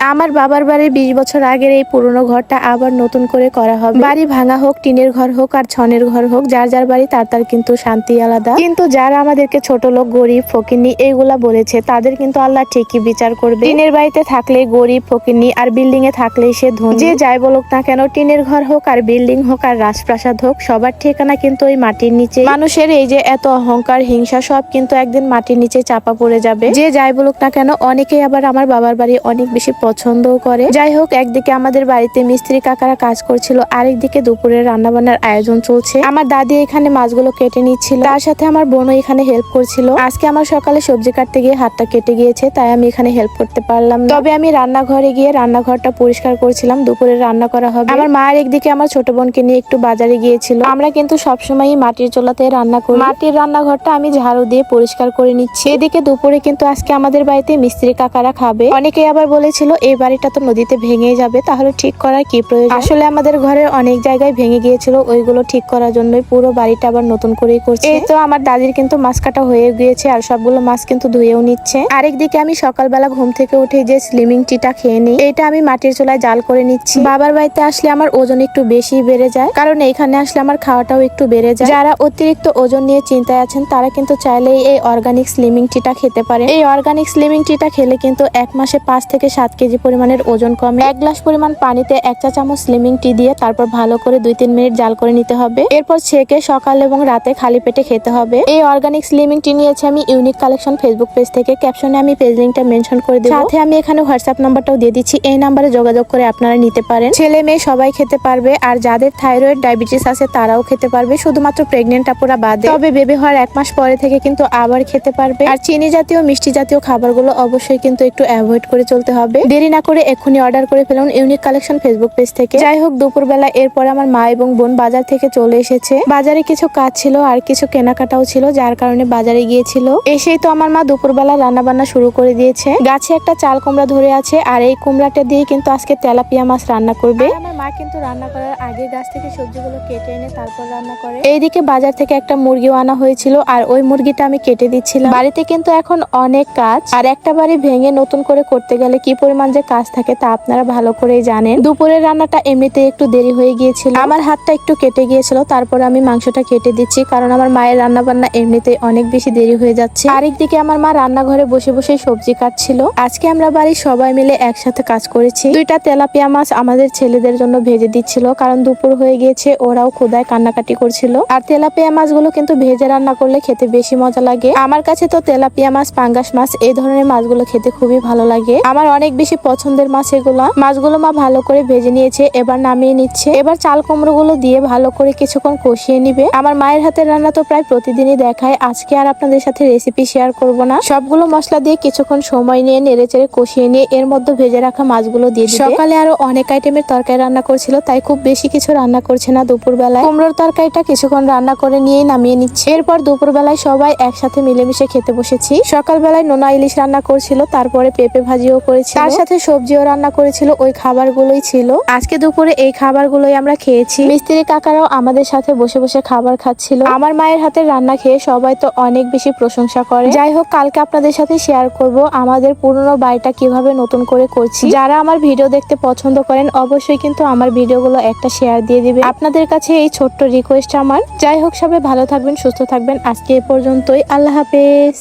আমার বাবার বাড়ির বিশ বছর আগের এই পুরনো ঘরটা আবার নতুন করে করা হবে। বাড়ি ভাঙা হোক, টিনের ঘর হোক আর ছনের ঘর হোক, যার যার বাড়ি তার তার কিন্তু শান্তি আলাদা। কিন্তু যারা আমাদেরকে ছোট লোক, গরিব ফকিরনি এইগুলা বলেছে, তাদের কিন্তু আল্লাহ ঠিকই বিচার করবে। টিনের বাড়িতে থাকলে গরিব ফকিরনি আর বিল্ডিং এ থাকলে সে ধনী। যে যাই বলুক না কেন, টিনের ঘর হোক আর বিল্ডিং হোক আর রাজপ্রাসাদ হোক, সবার ঠিকানা কিন্তু ওই মাটির নিচে মানুষের এই যে এত অহংকার, হিংসা, সব কিন্তু একদিন মাটির নিচে চাপা পড়ে যাবে। যে যাই বলুক না কেন, অনেকেই আবার আমার বাবার বাড়ি অনেক বেশি পছন্দও করে। যাই হোক একদিকে আমাদের বাড়িতে মিস্ত্রি কাকারা কাজ করছিল, আরেকদিকে দুপুরের রান্না বান্নার আয়োজন চলছে। আমার দাদি এখানে মাছগুলো কেটে নিচ্ছিল, তার সাথে আমার বোনও এখানে হেল্প করছিল। আজকে আমার সকালে সবজি কাটতে গিয়ে হাতটা কেটে গিয়েছে, তাই আমি এখানে হেল্প করতে পারলাম তবে আমি রান্নাঘরে গিয়ে রান্নাঘরটা পরিষ্কার করছিলাম, দুপুরে রান্না করা হবে। আমার মায়ের একদিকে আমার ছোট বোনকে নিয়ে একটু বাজারে গিয়েছিল। আমরা কিন্তু সবসময়ই মাটির চোলাতে রান্না করি। মাটির রান্নাঘরটা আমি ঝাড়ু দিয়ে পরিষ্কার করে নিচ্ছি। এদিকে দুপুরে কিন্তু আজকে আমাদের বাড়িতে মিস্ত্রি কাকারা খাবে। অনেকেই আবার বলেছিল এই বাড়িটা তো নদীতে ভেঙে যাবে তাহলে ঠিক করার কি প্রয়োজন? আসলে আমাদের ঘরের অনেক জায়গায় ভেঙে গিয়েছিল ওইগুলো ঠিক করার জন্যই পুরো বাড়িটা আবার নতুন করেই করছে। এই তো আমার দাদির কিন্তু মাছ কাটা হয়ে গিয়েছে আর সবগুলো মাছ কিন্তু ধুয়েও নিচ্ছে। আরেকদিকে আমি সকালবেলা ঘুম থেকে উঠে যে স্লিমিং টিটা খেয়ে নিই এটা আমি মাটির চুলায় জাল করে নিচ্ছি। বাবার বাড়িতে আসলে আমার ওজন একটু বেশি বেড়ে যায় কারণ এইখানে আসলে আমার খাওয়াটাও একটু বেড়ে যায়। যারা অতিরিক্ত ওজন নিয়ে চিন্তায় আছেন তারা কিন্তু চাইলেই এই অর্গানিক স্লিমিং টিটা খেতে পারে এই অর্গানিক স্লিমিং টিটা খেলে কিন্তু এক মাসে পাঁচ থেকে সাত কেজি পরিমাণের ওজন কমে। এক গ্লাস পরিমাণ পানিতে এক চা চামচ স্লিমিং টি দিয়ে তারপর ভালো করে দুই তিন মিনিট জাল করে নিতে হবে। এরপর ছেঁকে সকাল এবং রাতে খালি পেটে খেতে হবে। এই অর্গানিক স্লিমিং টি নিয়েছি আমি ইউনিক কালেকশন ফেসবুক পেজ থেকে। ক্যাপশনে আমি পেজ লিঙ্কটা মেনশন করে দেবো। সাথে আমি এখানে হোয়াটসঅ্যাপ নাম্বারটাও দিয়ে দিচ্ছি। এই নাম্বারে যোগাযোগ করে আপনারা নিতে পারেন। ছেলে মেয়ে সবাই খেতে পারবে আর যাদের থাইরয়েড, ডায়াবেটিস আছে তারাও খেতে পারবে। শুধুমাত্র প্রেগনেন্ট আপুরা বাদে। তবে বেবি হওয়ার এক মাস পরে থেকে কিন্তু আবার খেতে পারবে। আর চিনি জাতীয়, মিষ্টি জাতীয় খাবারগুলো অবশ্যই কিন্তু একটু অ্যাভয়েড করে চলতে হবে। দেরি না করে এক্ষুনি অর্ডার করে ফেলুন ইউনিক কালেকশন ফেসবুক পেজ থেকে। যাই হোক দুপুরবেলা এরপর আমার মা এবং বোন বাজার থেকে চলে এসেছে। বাজারে কিছু কাজ ছিল আর কিছু কেনাকাটাও ছিল যার কারণে বাজারে গিয়েছিল। এসেই তো আমার মা দুপুরবেলা রান্না বান্না শুরু করে দিয়েছে। গাছে একটা চাল কুমড়া ধরে আছে আর এই কুমড়াটা দিয়ে কিন্তু আজকে তেলাপিয়া মাছ রান্না করবে। আমার মা কিন্তু রান্না করার আগে গাছ থেকে সবজিগুলো কেটে এনে তারপর রান্না করে। এইদিকে বাজার থেকে একটা মুরগিও আনা হয়েছিল আর ওই মুরগিটা আমি কেটে দিচ্ছিলাম। বাড়িতে কিন্তু এখন অনেক কাজ আর একটা বাড়ি ভেঙে নতুন করে করতে গেলে কি পরিমাণ যে কাজ থাকে তা আপনারা ভালো করেই জানেন। দুপুরের রান্নাটা এমনিতে একটু দেরি হয়ে গিয়েছিল। আমার হাতটা একটু কেটে গিয়েছিল, তারপর আমি মাংসটা কেটে দিচ্ছি, কারণ আমার মায়ের রান্না বান্না এমনিতে অনেক বেশি দেরি হয়ে যাচ্ছে। আরেকদিকে আমার মা রান্নাঘরে বসে বসে সবজি কাটছিল। আজকে আমরা বাড়ির সবাই মিলে একসাথে কাজ করেছি। দুইটা তেলাপিয়া মাছ আমাদের ছেলেদের জন্য ভেজে দিচ্ছিল, কারণ দুপুর হয়ে গিয়েছে, ওরাও ক্ষুদায় কান্নাকাটি করছিল। আর তেলাপিয়া মাছগুলো কিন্তু ভেজে রান্না করলে খেতে বেশি মজা লাগে। আমার কাছে তো তেলাপিয়া মাছ, পাঙ্গাস মাছ, এই ধরনের মাছগুলো খেতে খুবই ভালো লাগে। আমার অনেক বেশি পছন্দের মাছ এগুলো। মাছগুলো মা ভালো করে ভেজে নিয়েছে, এবার নামিয়ে নিচ্ছে। এবার চাল কুমড়ো গুলো দিয়ে ভালো করে কিছুক্ষণ কষিয়ে নিবে। আমার মায়ের হাতের রান্না তো প্রায় প্রতিদিনই দেখায়। আজকে আর আপনাদের সাথে রেসিপি শেয়ার করব না। সবগুলো মশলা দিয়ে কিছুক্ষণ সময় নিয়ে নেড়ে চেড়ে কষিয়ে নিয়ে এর মধ্যে ভেজে রাখা মাছগুলো দিয়ে সকালে আরও অনেক আইটেমের তরকারি রান্না করছিল, তাই খুব বেশি কিছু রান্না করছে না দুপুর বেলায় কুমড়োর তরকারিটা কিছুক্ষণ রান্না করে নিয়েই নামিয়ে নিচ্ছে। এরপর দুপুর বেলায় সবাই একসাথে মিলেমিশে খেতে বসেছি। সকালবেলায় নোনা ইলিশ রান্না করছিল, তারপরে পেঁপে ভাজিও করেছি তার সাথে সবজিও রান্না করেছিল, ওই খাবারগুলোই ছিল। আজকে দুপুরে এই খাবারগুলোই আমরা খেয়েছি। মিস্ত্রি কাকারাও আমাদের সাথে বসে বসে খাবার খাচ্ছিল। আমার মায়ের হাতের রান্না খেয়ে সবাই তো অনেক বেশি প্রশংসা করে। যাই হোক, কালকে আপনাদের সাথে শেয়ার করব আমাদের পুরনো বাড়িটা কীভাবে নতুন করে করছি। যারা আমার ভিডিও দেখতে পছন্দ করেন, অবশ্যই কিন্তু আমার ভিডিওগুলো একটা শেয়ার দিয়ে দিবে। আপনাদের কাছে এই ছোট্ট রিকোয়েস্ট আমার। যাই হোক, সবাই ভালো থাকবেন, সুস্থ থাকবেন। আজকে এ পর্যন্তই। আল্লাহ হাফেজ।